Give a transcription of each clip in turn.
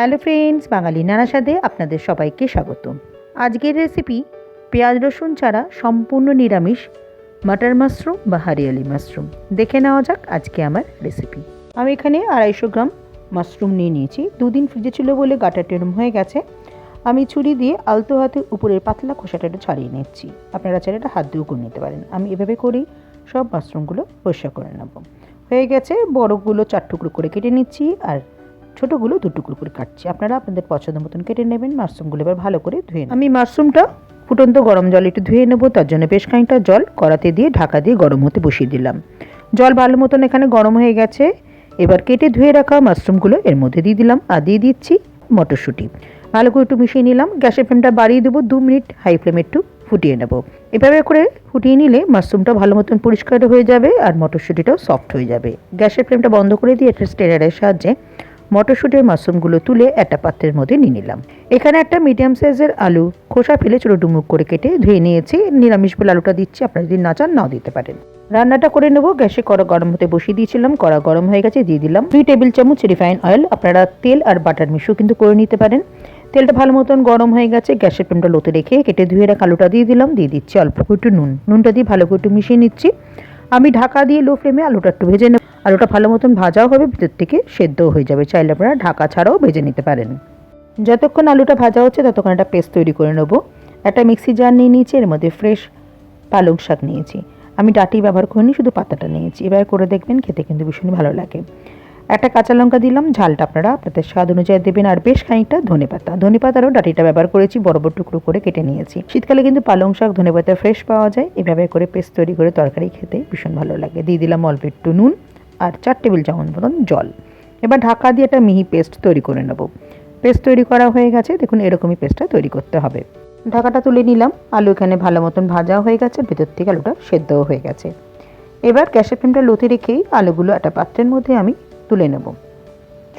Hello friends, বাঙালি নানা স্বাদে আপনাদের সবাইকে স্বাগত। আজকের রেসিপি পেঁয়াজ রসুন ছাড়া সম্পূর্ণ নিরামিষ মাটার মাশরুম বা হারিয়ালি মাশরুম। দেখে নেওয়া যাক আজকে আমার রেসিপি আমি এখানে আড়াইশো গ্রাম মাশরুম নিয়ে নিয়েছি। দুদিন ফ্রিজে ছিল বলে গাটা টেরম হয়ে গেছে। আমি ছুরি দিয়ে আলতো হাতে উপরের পাতলা খোসাটা একটু ছাড়িয়ে নিচ্ছি। আপনারা চাইলে এটা হাত দিয়েও করে নিতে পারেন। আমি এভাবে করেই সব মাশরুমগুলো পরিষ্কার করে নেব। হয়ে গেছে, বড়গুলো চার টুকরো করে কেটে নিচ্ছি আর ছোটোগুলো দু টুকরো করে কাটছি। আপনারা আপনাদের পছন্দ মতন কেটে নেবেন, মাশরুমগুলো এবার ভালো করে ধুয়ে আমি মাশরুমটা ফুটন্ত গরম জল একটু ধুয়ে নেব, তার জন্য বেশ খানিকটা জল কড়াতে দিয়ে, ঢাকা দিয়ে গরম হতে বসিয়ে দিলাম। জল ভালো মতন এখানে গরম হয়ে গেছে। এবার কেটে ধুয়ে রাখা মাশরুমগুলো এর মধ্যে দিয়ে দিলাম। আর দিয়ে দিচ্ছি মটরশুঁটি। ভালো করে একটু মিশিয়ে নিলাম। গ্যাসের ফ্লেমটা বাড়িয়ে দেবো দু মিনিট, হাই ফ্লেমে একটু ফুটিয়ে নেব। এভাবে করে ফুটিয়ে নিলে মাশরুমটা ভালো মতন পরিষ্কার হয়ে যাবে আর মটরশুঁটিটাও সফট হয়ে যাবে। গ্যাসের ফ্লেমটা বন্ধ করে দিয়ে একটা স্টেনারের সাহায্যে মটরশুঁটির মাশরুমগুলো তুলে একটা পাত্রের মধ্যে নিয়ে নিলাম। এখানে একটা মিডিয়াম সাইজের আলু, খোসা ফেলে ছোটো ডুমুক করে কেটে ধুয়ে নিয়েছি। নিরামিষ বলে আলুটা দিচ্ছি, আপনারা যদি না চান নাও দিতে পারেন। রান্নাটা করে নেব, গ্যাসে কড়া গরম হতে বসিয়ে দিয়েছিলাম, কড়া গরম হয়ে গেছে, দিয়ে দিলাম দুই টেবিল চামচ রিফাইন অয়েল আপনারা তেল আর বাটার মিশিয়েও কিন্তু করে নিতে পারেন। তেলটা ভালো মতন গরম হয়ে গেছে, গ্যাসের ফ্লেমটা লোতে রেখে কেটে ধুয়ে রাখা আলুটা দিয়ে দিলাম, দিয়ে দিচ্ছি অল্প একটু নুন। নুনটা দিয়ে ভালো করে একটু মিশিয়ে নিচ্ছি। আমি ঢাকা দিয়ে লো ফ্লেমে আলুটা একটু ভেজে নেব। আলুটা ভালো মতন ভাজাও হবে, ভিতর থেকে সেদ্ধও হয়ে যাবে। চাইলে আপনারা ঢাকা ছাড়াও ভেজে নিতে পারেন। যতক্ষণ আলুটা ভাজা হচ্ছে, ততক্ষণ একটা পেস্ট তৈরি করে নেব। একটা মিক্সি জার নিয়ে নিয়েছি, এর মধ্যে ফ্রেশ পালং শাক নিয়েছি। আমি ডাটি ব্যবহার করিনি, শুধু পাতাটা নিয়েছি। এবার করে দেখবেন, খেতে কিন্তু ভীষণই ভালো লাগে। একটা কাঁচা লঙ্কা দিলাম, ঝালটা আপনারা আপনাদের স্বাদ অনুযায়ী দেবেন। আর বেশ খানিকটা ধনে পাতা। ধনে পাতারও ডাটিটা ব্যবহার করেছি, বড় বড় টুকরো করে কেটে নিয়েছি। শীতকালে কিন্তু পালং শাক, ধনে পাতা ফ্রেশ পাওয়া যায়। এভাবে করে পেস্ট তৈরি করে তরকারি খেতে ভীষণ ভালো লাগে। দিয়ে দিলাম অল্প একটু নুন। আর চার টেবিল চামচ মতন জল। এবার ঢাকা দিয়ে একটা মিহি পেস্ট তৈরি করে নেব। পেস্ট তৈরি করা হয়ে গেছে, দেখুন এরকমই পেস্টটা তৈরি করতে হবে। ঢাকাটা তুলে নিলাম, আলু এখানে ভালো মতন ভাজা হয়ে গেছে, ভেতর থেকে আলুটা সেদ্ধও হয়ে গেছে। এবার গ্যাসের ফ্লেমটা লতি রেখেই আলুগুলো একটা পাত্রের মধ্যে আমি তুলে নেব।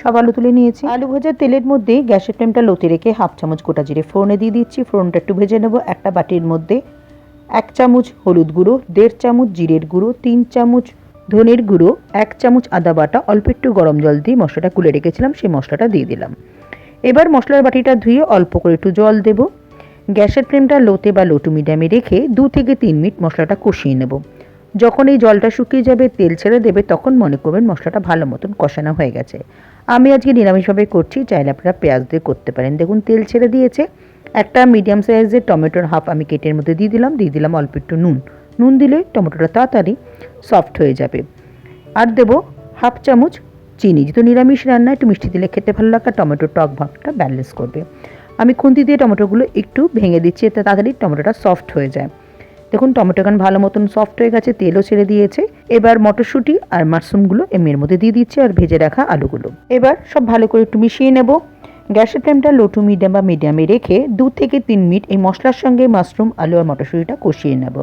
সব আলু তুলে নিয়েছি। আলু ভাজার তেলের মধ্যে গ্যাসের ফ্লেমটা লতি রেখে হাফ চামচ গোটা জিরে ফোড়নে দিয়ে দিচ্ছি। ফোড়নটা একটু ভেজে নেব, একটা বাটির মধ্যে এক চামচ হলুদ গুঁড়ো, দেড় চামচ জিরের গুঁড়ো, তিন চামচ ধনের গুঁড়ো, এক চামচ আদা বাটা, অল্প একটু গরম জল দিয়ে মশলাটা কুলে রেখেছিলাম, সেই মশলাটা দিয়ে দিলাম। এবার মশলার বাটিটা ধুয়ে অল্প করে একটু জল দেব। গ্যাসের ফ্লেমটা লোতে বা লোটু মিডিয়ামে রেখে দু থেকে তিন মিনিট মশলাটা কষিয়ে নেব। যখন এই জলটা শুকিয়ে যাবে, তেল ছেড়ে দেবে, তখন মনে করবেন মশলাটা ভালো মতন কষানো হয়ে গেছে। আমি আজকে নিরামিষভাবে করছি, চাইলে আপনারা পেঁয়াজ দিয়ে করতে পারেন। দেখুন, তেল ছেড়ে দিয়েছে। একটা মিডিয়াম সাইজের টমেটোর হাফ আমি কেটের মধ্যে দিয়ে দিলাম দিয়ে দিলাম অল্প একটু নুন। নুন দিলে টমেটোটা তাড়াতাড়ি সফট হয়ে যাবে। আর দেবো হাফ চামচ চিনি। যেহেতু নিরামিষ রান্না, একটু মিষ্টি দিলে খেতে ভালো লাগে টমেটোর টক ভাবটা ব্যালেন্স করবে। আমি খুন্তি দিয়ে টমেটোগুলো একটু ভেঙে দিচ্ছি, এতে তাড়াতাড়ি টমেটোটা সফট হয়ে যায়। দেখুন, টমেটো গান ভালো মতন সফট হয়ে গেছে, তেলও ছেড়ে দিয়েছে। এবার মটরশুঁটি আর মাশরুমগুলো এর মধ্যে দিয়ে দিচ্ছি আর ভেজে রাখা আলুগুলো। এবার সব ভালো করে একটু মিশিয়ে নেব। গ্যাসের ফ্লেমটা লো টু মিডিয়াম বা মিডিয়ামে রেখে দু থেকে তিন মিনিট এই মশলার সঙ্গে মাশরুম, আলু আর মটরশুঁটিটা কষিয়ে নেব।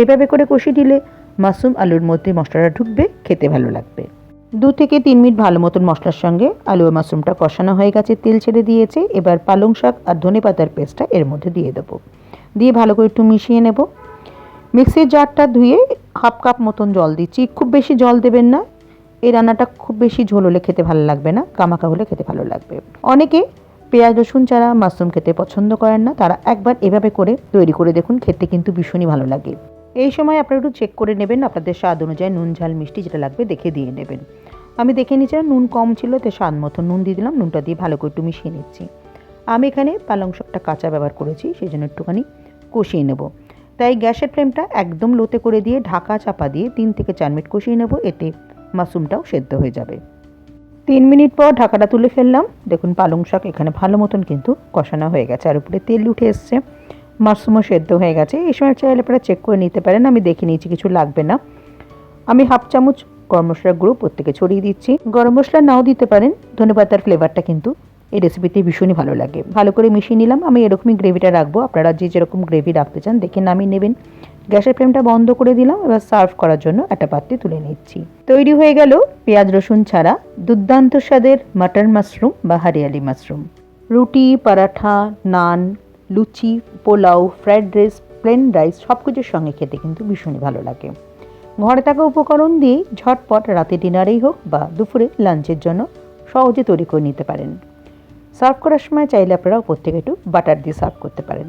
এভাবে করে কষিয়ে দিলে মাশরুম, আলুর মধ্যে মশলাটা ঢুকবে, খেতে ভালো লাগবে। দু থেকে তিন মিনিট ভালো মতন মশলার সঙ্গে আলু আর মাশরুমটা কষানো হয়ে গেছে, তেল ছেড়ে দিয়েছে। এবার পালং শাক আর ধনে পাতার পেস্টটা এর মধ্যে দিয়ে দেবো। দিয়ে ভালো করে একটু মিশিয়ে নেব। মিক্সির জারটা ধুয়ে হাফ কাপ মতন জল দিচ্ছি। খুব বেশি জল দেবেন না। এই রান্নাটা খুব বেশি ঝোল হলে খেতে ভালো লাগবে না কামাকা হলে খেতে ভালো লাগবে। অনেকে পেঁয়াজ, রসুন ছাড়া মাশরুম খেতে পছন্দ করেন না, তারা একবার এভাবে করে তৈরি করে দেখুন, খেতে কিন্তু ভীষণই ভালো লাগে। এই সময় আপনারা একটু চেক করে নেবেন, আপনাদের স্বাদ অনুযায়ী নুন, ঝাল, মিষ্টি যেটা লাগবে দেখে দিয়ে নেবেন। আমি দেখে নিয়েছিলাম নুন কম ছিল, তো স্বাদ মতো নুন দিয়ে দিলাম, নুনটা দিয়ে ভালো করে একটু মিশিয়ে নিচ্ছি। আমি এখানে পালং শাকটা কাঁচা ব্যবহার করেছি সেই জন্য একটুখানি কষিয়ে নেব। তাই গ্যাসের ফ্লেমটা একদম লোতে করে দিয়ে ঢাকা চাপা দিয়ে তিন থেকে চার মিনিট কষিয়ে নেব, এতে মাশরুমটাও সেদ্ধ হয়ে যাবে। তিন মিনিট পর ঢাকাটা তুলে ফেললাম। দেখুন পালং শাক এখানে ভালো মতন কিন্তু কষানো হয়ে গেছে আর উপরে তেল উঠে এসছে। মাশরুমও সেদ্ধ হয়ে গেছে। এই সময় চাইলে আপনারা চেক করে নিতে পারেন। আমি দেখে নিয়েছি, কিছু লাগবে না। আমি হাফ চামচ গরম মশলার গুঁড়ো প্রত্যেকে ছড়িয়ে দিচ্ছি। গরম মশলা নাও দিতে পারেন। ধনেপাতার ফ্লেভারটা কিন্তু এই রেসিপিতে ভীষণই ভালো লাগে। ভালো করে মিশিয়ে নিলাম। আমি এরকমই গ্রেভিটা রাখব। আপনারা যে যেরকম গ্রেভি রাখতে চান, দেখে নামিয়ে নেবেন। গ্যাসের ফ্লেমটা বন্ধ করে দিলাম, এবার সার্ভ করার জন্য একটা পাত্রে তুলে নিচ্ছি। তৈরি হয়ে গেল পেঁয়াজ রসুন ছাড়া দুর্দান্ত স্বাদের মাটন মাশরুম বা হারিয়ালি মাশরুম। রুটি, পরাঠা, নান, লুচি, pulao fried rice, plain rice সব কিছুর সঙ্গে খেতে কিন্তু ভীষণই ভালো লাগে। ঘরে থাকা উপকরণ দিয়ে ঝটপট রাতে ডিনারেই হোক বা দুপুরে লাঞ্চের জন্য সহজে তৈরি করে নিতে পারেন। সার্ভ করার সময় চাইলে আপনারা উপর থেকে একটু বাটার দিয়ে সার্ভ করতে পারেন।